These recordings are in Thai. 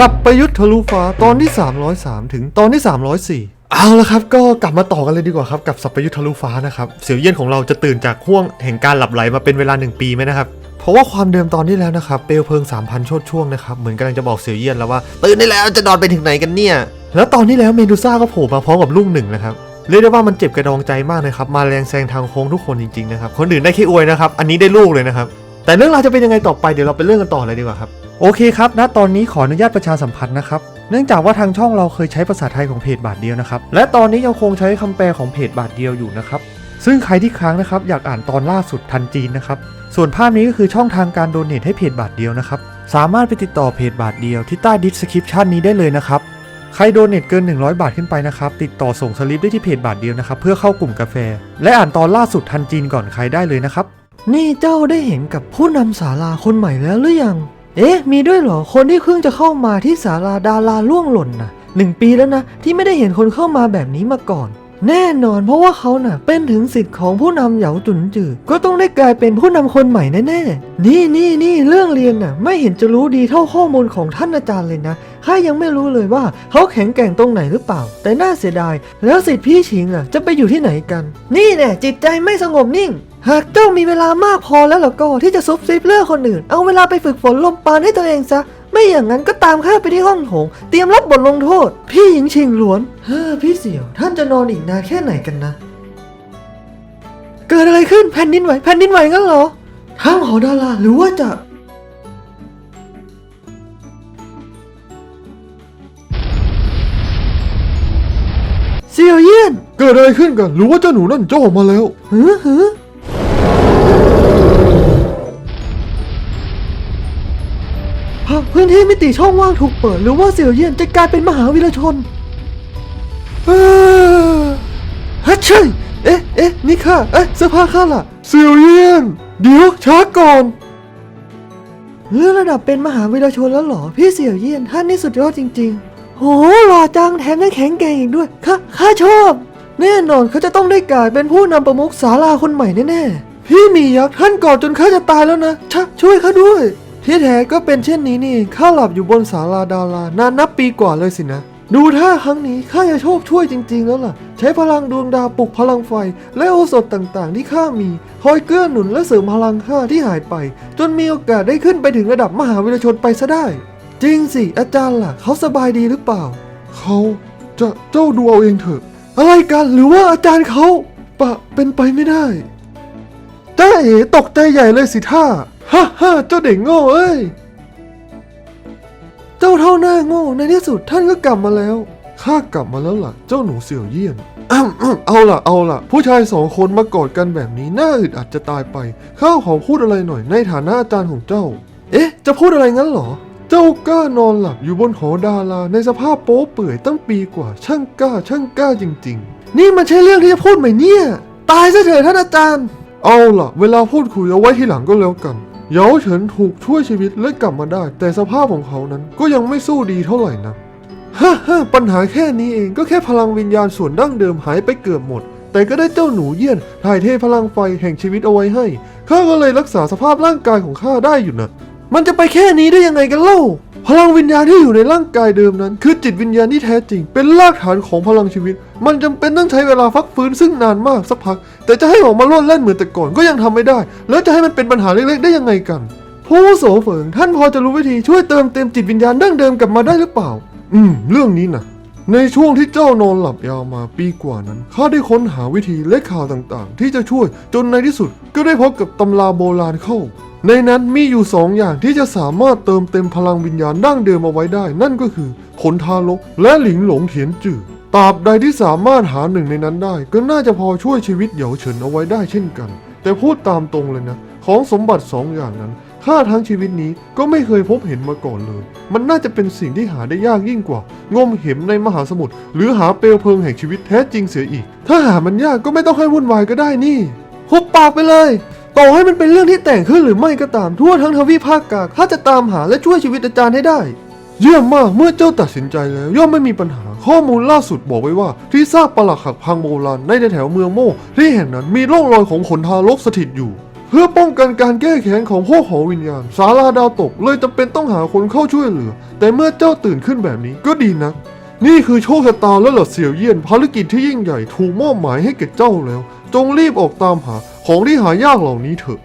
สับประยุทธ์ทะลุฟ้าตอนที่ 303 ถึงตอนที่ 304เอาละครับก็กลับมาต่อกันเลยดีกว่าครับกับสับประยุทธ์ทะลุฟ้านะครับเสี่ยวเยี่ยนของเราจะตื่นจากห่วงแห่งการหลับไหลมาเป็นเวลา 1 ปีไหมนะครับเพราะว่าความเดิมตอนที่แล้วนะครับเปลวเพลิง 3,000 โชดช่วงนะครับเหมือนกำลังจะบอกเสี่ยวเยี่ยนแล้วว่า ตื่นได้แล้วจะนอนไปถึงไหนกันเนี่ย แล้วตอนที่แล้วเมดูซ่าก็โผล่มาพร้อมกับลูกหนึ่งนะครับเรียกได้ว่ามันเจ็บกระดองใจมากนะครับมาแรงแซงทางโค้งทุกคนจริงๆนะครับคนอื่นได้แค่อวยนะครับอันนี้ได้ลูกเลยนะครับแต่เรื่องราวจะเป็นยังไงต่อไปเดี๋ยวเราไปเรื่องกันต่อเลยดีกว่าครับ โอเคครับ ณ ตอนนี้ขออนุญาตประชาสัมพันธ์นะครับ เนื่องจากว่าทางช่องเราเคยใช้ภาษาไทยของเพจบาทเดียวนะครับ และตอนนี้ยังคงใช้คำแปลของเพจบาทเดียวอยู่นะครับ ซึ่งใครที่ค้างนะครับอยากอ่านตอนล่าสุดทันจีนนะครับ ส่วนภาพนี้ก็คือช่องทางการโดเนทให้เพจบาทเดียวนะครับ สามารถไปติดต่อเพจบาทเดียวที่ใต้ดิสคริปชันนี้ได้เลยนะครับ ใครโดเนทเกิน 100 บาทขึ้นไปนะครับ ติดต่อส่งสลิปได้ที่เพจบาทเดียวนะครับเพื่อเข้ากลุ่มกาแฟ และอ่านตอนล่าสุดทันจีนก่อนใครได้เลยนะครับ นี่เจ้าได้เห็นกับผู้นำศาลาคนใหม่แล้วหรือยัง เอ๊ะ มีด้วยเหรอ คนที่เพิ่งจะเข้ามาที่ศาลาดาราล่วงหล่นนะหนึ่งปีแล้วนะ ที่ไม่ได้เห็นคนเข้ามาแบบนี้มาก่อน แน่นอนเพราะว่าเขาน่ะ เป็นถึงสิทธิ์ของผู้นำเหยาจุนจือ ก็ต้องได้กลายเป็นผู้นำคนใหม่แน่ๆ นี่นี่นี่เรื่องเรียนน่ะ ไม่เห็นจะรู้ดีเท่าข้อมูลของท่านอาจารย์เลยนะ ข้ายังไม่รู้เลยว่าเขาแข็งแกร่งตรงไหนหรือเปล่า แต่น่าเสียดาย แล้วสิทธิ์พี่ชิงอะ จะไปอยู่ที่ไหนกัน นี่แน่จิตใจไม่สงบนิ่ง หากเจ้ามีเวลามากพอแล้วล่ะก็ที่จะซุบซิบเรื่องคนอื่น เอาเวลาไปฝึกฝนลมปานให้ตัวเองซะ ไม่อย่างนั้นก็ตามข้าไปที่ห้องโถง เตรียมรับบทลงโทษ พี่หญิงชิงหลวนเฮ้อพี่เสี่ยว ท่านจะนอนอีกนานแค่ไหนกันนะ เกิดอะไรขึ้นแผ่นดินไหวแผ่นดินไหวงั้นเหรอห้างหอดาราหรือว่าจะ กิดอะไรขึ้นกัน หรือว่าเจ้าหนูนั่นเจ้าออกมาแล้วหือหือหากพื้นที่มิติช่องว่างถูกเปิด หรือว่าเสี่ยวเยี่ยนจะกลายเป็นมหาวิรชนเออฮัทเชยเอ๊ะเอ๊ะนี่ข้าเอ๊ะเสื้อผ้าข้าล่ะเสี่ยวเยี่ยน เดี๋ยวช้าก่อนเลื่อนระดับเป็นมหาวิรชนแล้วเหรอ พี่เสี่ยวเยี่ยนท่านนี่สุดยอดจริง ๆ โหหล่อจังแถมยังแข็งแกร่งอีกด้วยข้าข้าชอบ แน่นอนเขาจะต้องได้กลายเป็นผู้นำประมุขศาลาคนใหม่แน่ๆ พี่มียักษ์ท่านกอดจนข้าจะตายแล้วนะชช่วยข้าด้วย ที่แท้ก็เป็นเช่นนี้นี่ข้าหลับอยู่บนศาลาดารานานนับปีกว่าเลยสินะ ดูท่าครั้งนี้ข้าจะโชคช่วยจริง ๆ แล้วล่ะ ใช้พลังดวงดาวปลุกพลังไฟ และโอสถต่างๆ ที่ข้ามีคอยเกื้อหนุนและเสริมพลังข้าที่หายไป จนมีโอกาสได้ขึ้นไปถึงระดับมหาวิทยาชนไปซะได้ จริงสิอาจารย์ล่ะ เขาสบายดีหรือเปล่า เขาจะเจ้าดูเอาเองเถอะ อะไรกันหรือว่าอาจารย์เขาปะเป็นไปไม่ได้จ้าเอ๋ตกใจใหญ่เลยสิท่าฮ่าฮ่าเจ้าเด็กโง่เอ้ย เจ้าเท่าหน้าโง่ในที่สุดท่านก็กลับมาแล้วข้ากลับมาแล้วล่ะ เจ้าหนูเสี่ยวเยี่ยนเอาล่ะเอาล่ะ ผู้ชายสองคนมากอดกันแบบนี้น่าอึดอัดจะตายไป ข้าขอพูดอะไรหน่อยในฐานะอาจารย์ของเจ้า เอ๊ะ จะพูดอะไรงั้นเหรอ เจ้ากล้านอนหลับอยู่บนหอดาราในสภาพโป๊เปื่อยตั้งปีกว่า ช่างกล้า ช่างกล้าจริง ๆ นี่มันใช่เรื่องที่จะพูดไหมเนี่ย ตายซะเถอะท่านอาจารย์ เอาล่ะ เวลาพูดคุยเอาไว้ทีหลังก็แล้วกันเยาเฉินถูกช่วยชีวิตและกลับมาได้ แต่สภาพของเขานั้นก็ยังไม่สู้ดีเท่าไหร่นะฮ่าฮ่าปัญหาแค่นี้เองก็แค่พลังวิญญาณส่วนดั้งเดิมหายไปเกือบหมด แต่ก็ได้เจ้าหนูเยี่ยนถ่ายเทพลังไฟแห่งชีวิตเอาไว้ให้ข้าก็เลยรักษาสภาพร่างกายของข้าได้อยู่นะ มันจะไปแค่นี้ได้ยังไงกันเล่า พลังวิญญาณที่อยู่ในร่างกายเดิมนั้น คือจิตวิญญาณที่แท้จริง เป็นรากฐานของพลังชีวิต มันจำเป็นต้องใช้เวลาฟักฟื้นซึ่งนานมากสักพัก แต่จะให้ออกมาล้นเล่นเหมือนแต่ก่อนก็ยังทำไม่ได้ แล้วจะให้มันเป็นปัญหาเล็กๆ ได้ยังไงกัน ผู้โสเฟิงท่านพอจะรู้วิธีช่วยเติมเต็มจิตวิญญาณดั้งเดิมกลับมาได้หรือเปล่า อืม เรื่องนี้นะ ในช่วงที่เจ้านอนหลับยาวมาปีกว่านั้น ข้าได้ค้นหาวิธีและข่าวต่างๆ ที่จะช่วยจนในที่สุดก็ได้พบกับตำราโบราณเข้า ในนั้นมีอยู่สองอย่างที่จะสามารถเติมเต็มพลังวิญญาณดั้งเดิมเอาไว้ได้ นั่นก็คือขนทารกและหลิงหลงเถียนจื่อตราบใดที่สามารถหาหนึ่งในนั้นได้ ก็น่าจะพอช่วยชีวิตเหยาเฉินเอาไว้ได้เช่นกัน แต่พูดตามตรงเลยนะ ของสมบัติสองอย่างนั้น ข้าทั้งชีวิตนี้ก็ไม่เคยพบเห็นมาก่อนเลย มันน่าจะเป็นสิ่งที่หาได้ยากยิ่งกว่า งมเห็มในมหาสมุทรหรือหาเปลวเพลิงแห่งชีวิตแท้จริงเสียอีก ถ้าหามันยากก็ไม่ต้องให้วุ่นวายก็ได้นี่หุบปากไปเลยต่อให้มันเป็นเรื่องที่แต่งขึ้นหรือไม่ก็ตามทั่วทั้งทวีปภาคกลางข้าจะตามหาและช่วยชีวิตอาจารย์ให้ได้ เยี่ยมมากเมื่อเจ้าตัดสินใจแล้วย่อมไม่มีปัญหาข้อมูลล่าสุดบอกไว้ว่า ที่ซากปลักหักพังโบราณในแถวเมืองโม่ที่แห่งนั้นมีร่องรอยของขนทารกสถิตอยู่ เพื่อป้องกันการแก้แค้นของพวกหอวิญญาณสาราดาวตกเลยจำเป็นต้องหาคนเข้าช่วยเหลือ แต่เมื่อเจ้าตื่นขึ้นแบบนี้ก็ดีนักนี่คือโชคชะตาและเหล่าเสียวเยี่ยนภารกิจที่ยิ่งใหญ่ถูกมอบหมายให้แก่เจ้าแล้ว จงรีบออกตามหาของที่หายากเหล่านี้เถอะ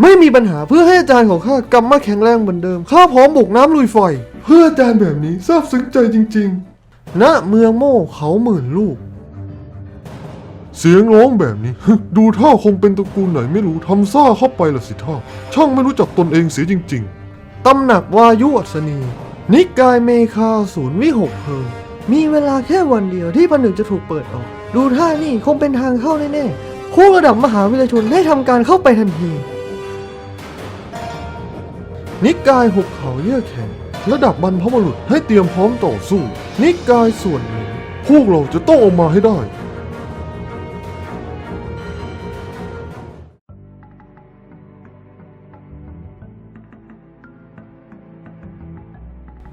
ไม่มีปัญหาเพื่อให้อาจารย์ของข้ากลับมาแข็งแรงเหมือนเดิมข้าพร้อมบุกน้ำลุยไฟ เพื่ออาจารย์แบบนี้ซาบซึ้งใจจริงๆณเมืองโม่เขาหมื่นลูก เสียงร้องแบบนี้ ดูท่าคงเป็นตระกูลไหนไม่รู้ทำซ่าเข้าไปละสิท่าช่างไม่รู้จักตนเองเสียจริง ๆ ตำหนักวายุอัศนี นิกายเมคาศูนย์วิหกเพลิงมีเวลาแค่วันเดียวที่ผนึกจะถูกเปิดออก ดูท่านี่คงเป็นทางเข้าแน่ๆคู่ระดับมหาวิทยาชนได้ทำการเข้าไปทันที นิกายหุบเขาเยื่อแข็งระดับบรรพบุรุษให้เตรียมพร้อมต่อสู้ นิกายส่วนหนึ่งพวกเราจะต้องออกมาให้ได้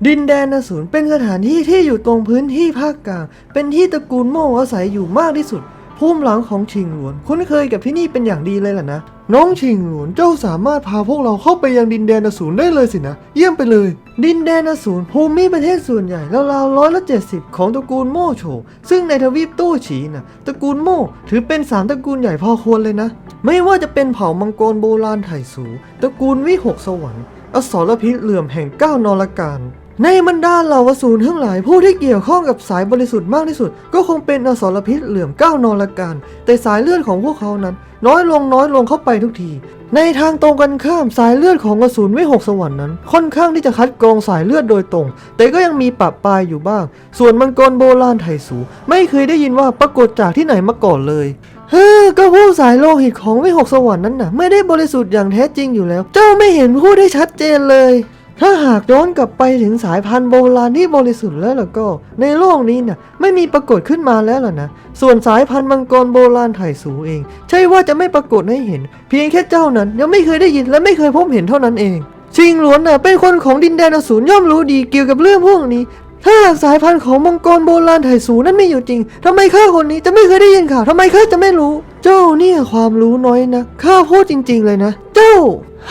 ดินแดนอสูรเป็นสถานที่ที่อยู่ตรงพื้นที่ภาคกลาง เป็นที่ตระกูลโม่อาศัยอยู่มากที่สุด ภูมิหลังของชิงหลวน คุ้นเคยกับที่นี่เป็นอย่างดีเลยล่ะนะ น้องชิงหลวนเจ้าสามารถพาพวกเราเข้าไปยังดินแดนอสูรได้เลยสินะ เยี่ยมไปเลย ดินแดนอสูรภูมิประเทศส่วนใหญ่ราวๆร้อยละเจ็ดสิบของตระกูลโม่โฉซึ่งในทวีปตู้ฉีน่ะตระกูลโม่ถือเป็นสามตระกูลใหญ่พอควรเลยนะ ไม่ว่าจะเป็นเผ่ามังกรโบราณไถ่สูตระกูลวิหกสวรรค์อสรพิษเหลื่อมแห่งเก้านรการ ในบรรดาเหล่าอสูรทั้งหลายผู้ที่เกี่ยวข้องกับสายบริสุทธิ์มากที่สุด ก็คงเป็นอสรพิษเหลื่อมก้าวนรการแต่สายเลือดของพวกเขานั้น น้อยลงน้อยลงเข้าไปทุกที ในทางตรงกันข้ามสายเลือดของอสูรวิหกสวรรค์นั้น ค่อนข้างที่จะคัดกรองสายเลือดโดยตรง แต่ก็ยังมีปะปายอยู่บ้าง ส่วนมังกรโบราณไถสูไม่เคยได้ยินว่าปรากฏจากที่ไหนมาก่อนเลยเฮ้อก็ผู้สายโลหิตของวิหกสวรรค์นั้นน่ะ ไม่ได้บริสุทธิ์อย่างแท้จริงอยู่แล้ว เจ้าไม่เห็นพูดได้ชัดเจนเลย ถ้าหากย้อนกลับไปถึงสายพันธุ์โบราณที่บริสุทธิ์แล้วล่ะก็ ในโลกนี้น่ะไม่มีปรากฏขึ้นมาแล้วล่ะนะ ส่วนสายพันธุ์มังกรโบราณไถ่สูเอง ใช่ว่าจะไม่ปรากฏให้เห็น เพียงแค่เจ้านั้นยังไม่เคยได้ยินและไม่เคยพบเห็นเท่านั้นเองชิงหลวนน่ะเป็นคนของดินแดนอสูรย่อมรู้ดีเกี่ยวกับเรื่องพวกนี้ ถ้าหากสายพันธุ์ของมังกรโบราณไถ่สูนั้นไม่อยู่จริงทำไมข้าคนนี้จะไม่เคยได้ยินข่าวทำไมข้าจะไม่รู้ เจ้าเนี่ยความรู้น้อยนะข้าพูดจริง ๆ เลยนะ เจ้า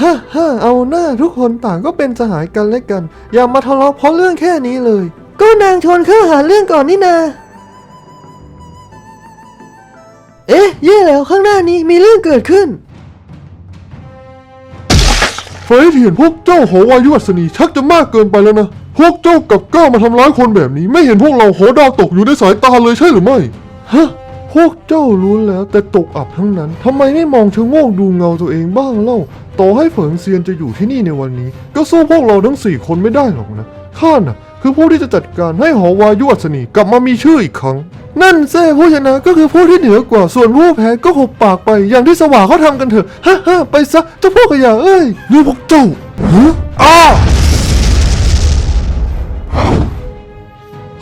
ฮ่าฮ่าเอาหน้าทุกคนต่างก็เป็นสหายกันและกัน อย่ามาทะเลาะเพราะเรื่องแค่นี้เลย ก็นางชวนข้าหาเรื่องก่อนนี่นา เอ๊ะ แย่แล้วข้างหน้านี้มีเรื่องเกิดขึ้นเฟยเถียนพวกเจ้าหอวายุอัศนีชักจะมากเกินไปแล้วนะ พวกเจ้ากลับกล้ามาทำร้ายคนแบบนี้ ไม่เห็นพวกเราหอดาวตกอยู่ในสายตาเลยใช่หรือไม่ ฮะ พวกเจ้ารู้แล้วแต่ตกอับทั้งนั้น ทำไมไม่มองชะโงกดูเงาตัวเองบ้างเล่า ต่อให้เฝิงเซียนจะอยู่ที่นี่ในวันนี้ ก็สู้พวกเราทั้งสี่คนไม่ได้หรอกนะ ข้าน่ะ คือผู้ที่จะจัดการให้หอวายุอัศนีกลับมามีชื่ออีกครั้ง นั่นเซ่ผู้ชนะก็คือผู้ที่เหนือกว่า ส่วนผู้แพ้ก็หบปากไป อย่างที่สว่าเขาทำกันเถอะ ฮ่าฮ่าไปซะเจ้าพวกขยะเอ้ยนี่พวกเจ้าฮะอ้า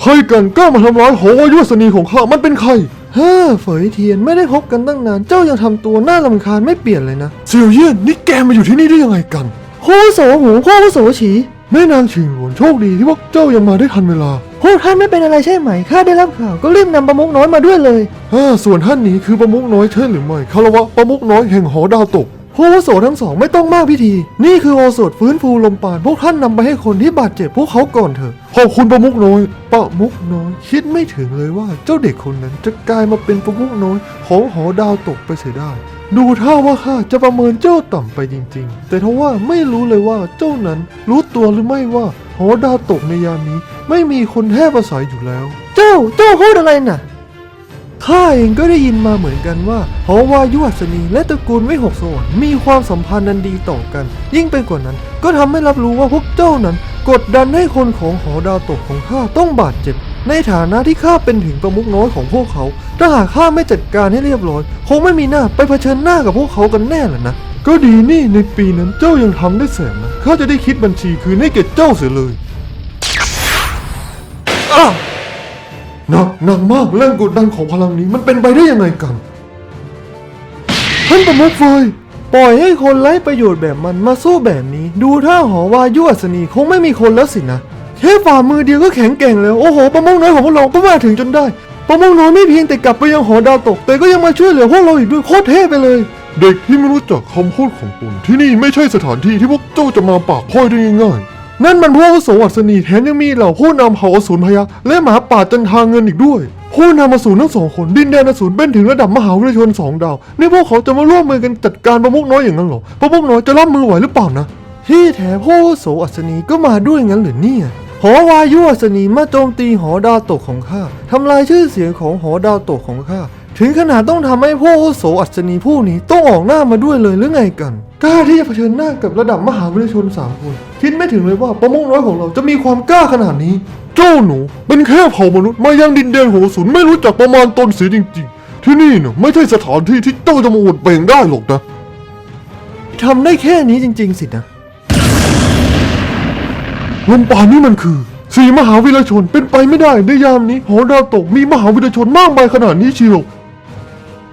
ใครกันกล้ามาทำร้ายหอวายุอัศนีของข้า มันเป็นใคร ฮ่าเฝยเทียนไม่ได้พบกันตั้งนาน เจ้ายังทำตัวน่าลำคาญไม่เปลี่ยนเลยนะเสี่ยวเยี่ยนนี่แกมาอยู่ที่นี่ได้ยังไงกันโคโสหูโคโสฉีแม่นางชิงหลวนโชคดีที่พวกเจ้ายังมาได้ทันเวลาพวกท่านไม่เป็นอะไรใช่ไหม ข้าได้รับข่าวก็รีบนำประมุกน้อยมาด้วยเลยฮ่าส่วนท่านนี้คือประมุกน้อยใช่หรือไม่คารวะประมุกน้อยแห่งหอดาวตก ผู้อาวุโสทั้งสองไม่ต้องมากพิธี นี่คือโอสถฟื้นฟูลมปราณพวกท่านนำไปให้คนที่บาดเจ็บพวกเขาก่อนเถอะขอบคุณประมุกน้อยประมุกน้อย คิดไม่ถึงเลยว่าเจ้าเด็กคนนั้นจะกลายมาเป็นประมุกน้อย ของหอดาวตกไปเสียได้ ดูท่าว่าข้าจะประเมินเจ้าต่ำไปจริง ๆ แต่ทว่าไม่รู้เลยว่าเจ้านั้นรู้ตัวหรือไม่ว่าหอดาวตกในยามนี้ ไม่มีคนแทบอาศัยอยู่แล้ว เจ้าเจ้าพูดอะไรน่ะ ข้าเองก็ได้ยินมาเหมือนกันว่าหอวายุอัศนีและตระกูลวิหกสวรรค์มีความสัมพันธ์นันดีต่อกัน ยิ่งไปกว่านั้น ก็ทำให้รับรู้ว่าพวกเจ้านั้น กดดันให้คนของหอดาวตกของข้าต้องบาดเจ็บ ในฐานะที่ข้าเป็นถึงประมุขน้อยของพวกเขา ถ้าหากข้าไม่จัดการให้เรียบร้อย คงไม่มีหน้าไปเผชิญหน้ากับพวกเขากันแน่แหละนะก็ดีนี่ในปีนั้นเจ้ายังทำได้แสนนะข้าจะได้คิดบัญชีคืนให้แก่เจ้าเสียเลยอ้า หนักหนักมากแรงกดดันของพลังนี้มันเป็นไปได้ยังไงกันท่านประมุขเฟยปล่อยให้คนไร้ประโยชน์แบบมันมาสู้แบบนี้ ดูท่าหอวายุอัศนีคงไม่มีคนแล้วสินะแค่ฝ่ามือเดียวก็แข็งแกร่งแล้ว โอ้โหประมุขน้อยของพวกเราก็มาถึงจนได้ ประมุขน้อยไม่เพียงแต่กลับไปยังหอดาวตก แต่ก็ยังมาช่วยเหลือพวกเราอีกด้วยโคตรเท่ไปเลย เด็กที่ไม่รู้จักคำพูดของตนที่นี่ไม่ใช่สถานที่ที่พวกเจ้าจะมาปากพ้อยได้ง่าย นั่นมันพวกอาวุโสอัศนีแถมยังมีเหล่าผู้นำเผ่าอสูรพยักษ์และหมาป่าจันทางเงินอีกด้วย ผู้นำอสูรทั้งสองคนดินแดนอสูรเป็นถึงระดับมหาวิทยาชนสองดาวนี่พวกเขาจะมาร่วมมือกันจัดการประมุกน้อยอย่างนั้นเหรอประมุกน้อยจะรับมือไหวหรือเปล่านะ ที่แท้พ่อโสอัศนีก็มาด้วยงั้นหรือเนี่ยหอวายุอัศนีมาโจมตีหอดาวตกของข้าทำลายชื่อเสียงของหอดาวตกของข้า ถึงขนาดต้องทำให้พ่อโสอัศนีผู้นี้ต้องออกหน้ามาด้วยเลยหรือไงกันกล้าที่จะเผชิญหน้ากับระดับมหาวิทยาชนสามคนคิดไม่ถึงเลยว่าประมุกน้อยของเราจะมีความกล้าขนาดนี้ เจ้าหนูเป็นแค่เผ่ามนุษย์มายังดินแดนของอสูรไม่รู้จักประมาณตนเสียจริง ๆ ที่นี่เน่ะไม่ใช่สถานที่ที่เจ้าจะมาอวดเป่งได้หรอกนะทำได้แค่นี้จริง ๆ สินะลมปานนี่มันคือสีมหาวิทยาชนเป็นไปไม่ได้ในยามนี้หอดาวตกมีมหาวิทยาชนมากมายขนาดนี้เชียว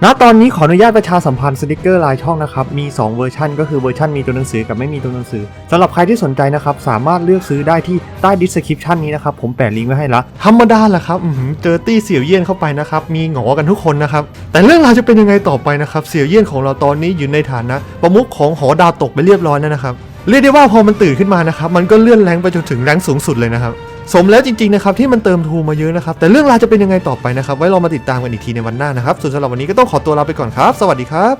ณตอนนี้ขออนุญาตประชาสัมพันธ์สติกเกอร์ลายช่องนะครับ มี 2 เวอร์ชันก็คือเวอร์ชันมีตัวหนังสือกับไม่มีตัวหนังสือสำหรับใครที่สนใจนะครับ สามารถเลือกซื้อได้ที่ใต้ดิสคริปชันนี้นะครับ ผมแปะลิงก์ไว้ให้ละธรรมดาแหละครับเจอตี้เสี่ยวเยี่ยนเข้าไปนะครับ มีหงอกันทุกคนนะครับ แต่เรื่องราวจะเป็นยังไงต่อไปนะครับ เสี่ยวเยี่ยนของเราตอนนี้อยู่ในฐานะ ประมุขของหอดาวตกไปเรียบร้อยแล้วนะครับเรียกได้ว่าพอมันตื่นขึ้นมานะครับมันก็เลื่อนแรงไปจนถึงแรงสูงสุดเลยนะครับ สมแล้วจริงๆนะครับที่มันเติมทูมาเยอะนะครับแต่เรื่องราวจะเป็นยังไงต่อไปนะครับไว้เรามาติดตามกันอีกทีในวันหน้านะครับส่วนสำหรับวันนี้ก็ต้องขอตัวลาไปก่อนครับ สวัสดีครับ